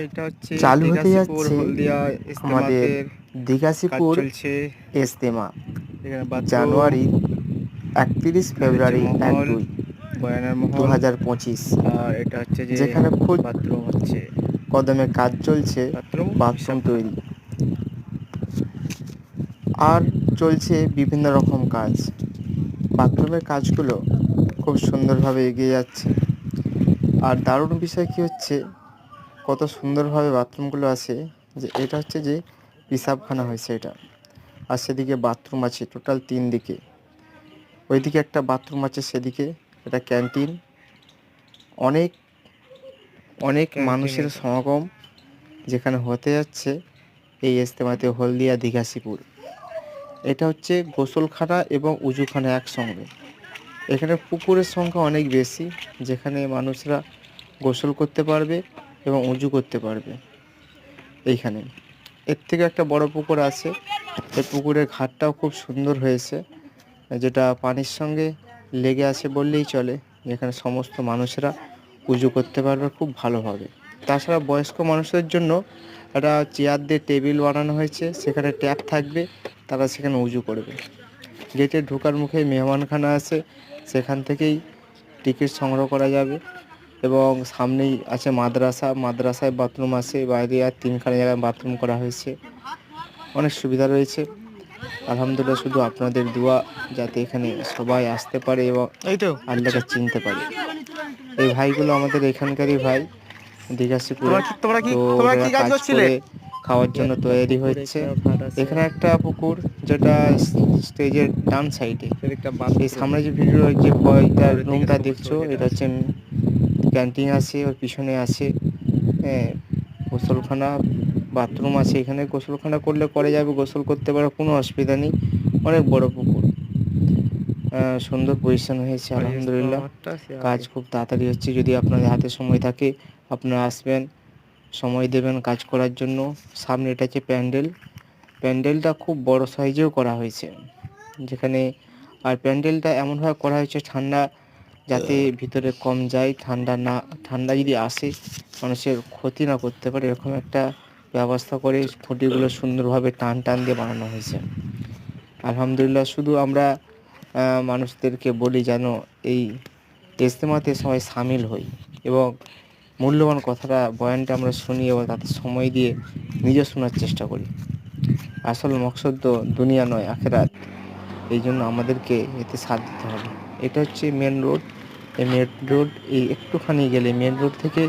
এইটা হচ্ছে চালু হতে যাচ্ছে আমাদের চলছে। ইস্তেমা জানুয়ারি একত্রিশ ফেব্রুয়ারি এক দুই দু হাজার পঁচিশ। আর এটা হচ্ছে যেখানে খুব বাথরুম হচ্ছে। কদমে কাজ চলছে বাথরুম তৈরি। আর চলছে বিভিন্ন রকম কাজ। বাথরুমের কাজগুলো খুব সুন্দরভাবে এগিয়ে যাচ্ছে। আর দারুণ বিষয় কী হচ্ছে কত সুন্দরভাবে বাথরুমগুলো আছে যে এটা হচ্ছে যে পিসাবখানা হয়েছে এটা। আর সেদিকে বাথরুম আছে টোটাল তিন দিকে। ওইদিকে একটা বাথরুম আছে সেদিকে এটা ক্যান্টিন। অনেক অনেক মানুষের সমাগম যেখানে হতে যাচ্ছে এই ইস্তেমাতে হলদিয়া দীঘাসিপুর। এটা হচ্ছে গোসলখানা এবং উজুখানা একসঙ্গে। এখানে পুকুরের সংখ্যা অনেক বেশি যেখানে মানুষরা গোসল করতে পারবে। এবং উজু করতে পারবে। এইখানে। এর থেকে একটা বড় পুকুর আছে। এই পুকুরের ঘাটটাও খুব সুন্দর হয়েছে। যেটা পানির সঙ্গে লেগে আছে বললেই চলে। যেখানে সমস্ত মানুষেরা পুজো করতে পারবে খুব ভালোভাবে। তাছাড়া বয়স্ক মানুষদের জন্য একটা চেয়ার দিয়ে টেবিল বানানো হয়েছে। সেখানে ট্যাপ থাকবে। তারা সেখানে উজু করবে। গেটে ঢোকার মুখে মেহমানখানা আছে। সেখান থেকেই টিকিট সংগ্রহ করা যাবে। এবং সামনেই আছে মাদ্রাসা মাদ্রাসায় বাথরুম আছে বাইরে আর তিনখানা জায়গায় বাথরুম করা হয়েছে। অনেক সুবিধা রয়েছে। আলহামদুলিল্লাহ শুধু আপনাদের দোয়া যাতে এখানে সবাই আসতে পারে এবং আল্লাহকে চিনতে পারে। এই ভাইগুলো আমাদের এখানকারই ভাই দীঘাশিপুর খাওয়ার জন্য তৈরি হচ্ছে। এখানে একটা পুকুর যেটা স্টেজের ডান সাইডে। একটা এই সামনে যে ভিডিও যে রুমটা দেখছ এটা হচ্ছে ক্যান্টিন আছে ওর পিছনে আছে হ্যাঁ গোসলখানা বাথরুম আছে। এখানে গোসলখানা করলে করে যাবে গোসল করতে পারো কোনো অসুবিধা নেই। অনেক বড় পুকুর। সুন্দর পজিশন হয়েছে আলহামদুলিল্লাহ। কাজ খুব তাড়াতাড়ি হচ্ছে যদি আপনাদের হাতে সময় থাকে আপনারা আসবেন সময় দেবেন কাজ করার জন্য। সামনে এটা হচ্ছে প্যান্ডেল। প্যান্ডেলটা খুব বড় সাইজেও করা হয়েছে। যেখানে আর প্যান্ডেলটা এমনভাবে করা হয়েছে ঠান্ডা যাতে ভিতরে কম যায়, ঠান্ডা না, ঠান্ডা যদি আসে, মানুষের ক্ষতি না করতে পারে, এরকম একটা ব্যবস্থা করে খুঁটিগুলো সুন্দরভাবে টান টান দিয়ে বানানো হয়েছে। আলহামদুলিল্লাহ, শুধু আমরা মানুষদেরকে বলি যেন এই ইজতেমাতে সবাই সামিল হই এবং মূল্যবান কথাটা, বয়ানটা আমরা শুনি এবং তাতে সময় দিয়ে নিজে শোনার চেষ্টা করি। আসল মকসদ তো দুনিয়া নয়, আখেরাত। এই জন্য আমাদেরকে এতে সাথ দিতে হবে। এটা হচ্ছে মেন রোড এই মেন রোড এই একটুখানি গেলে মেন রোড থেকে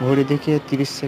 ঘড়ি দেখে তিরিশ সেকেন্ড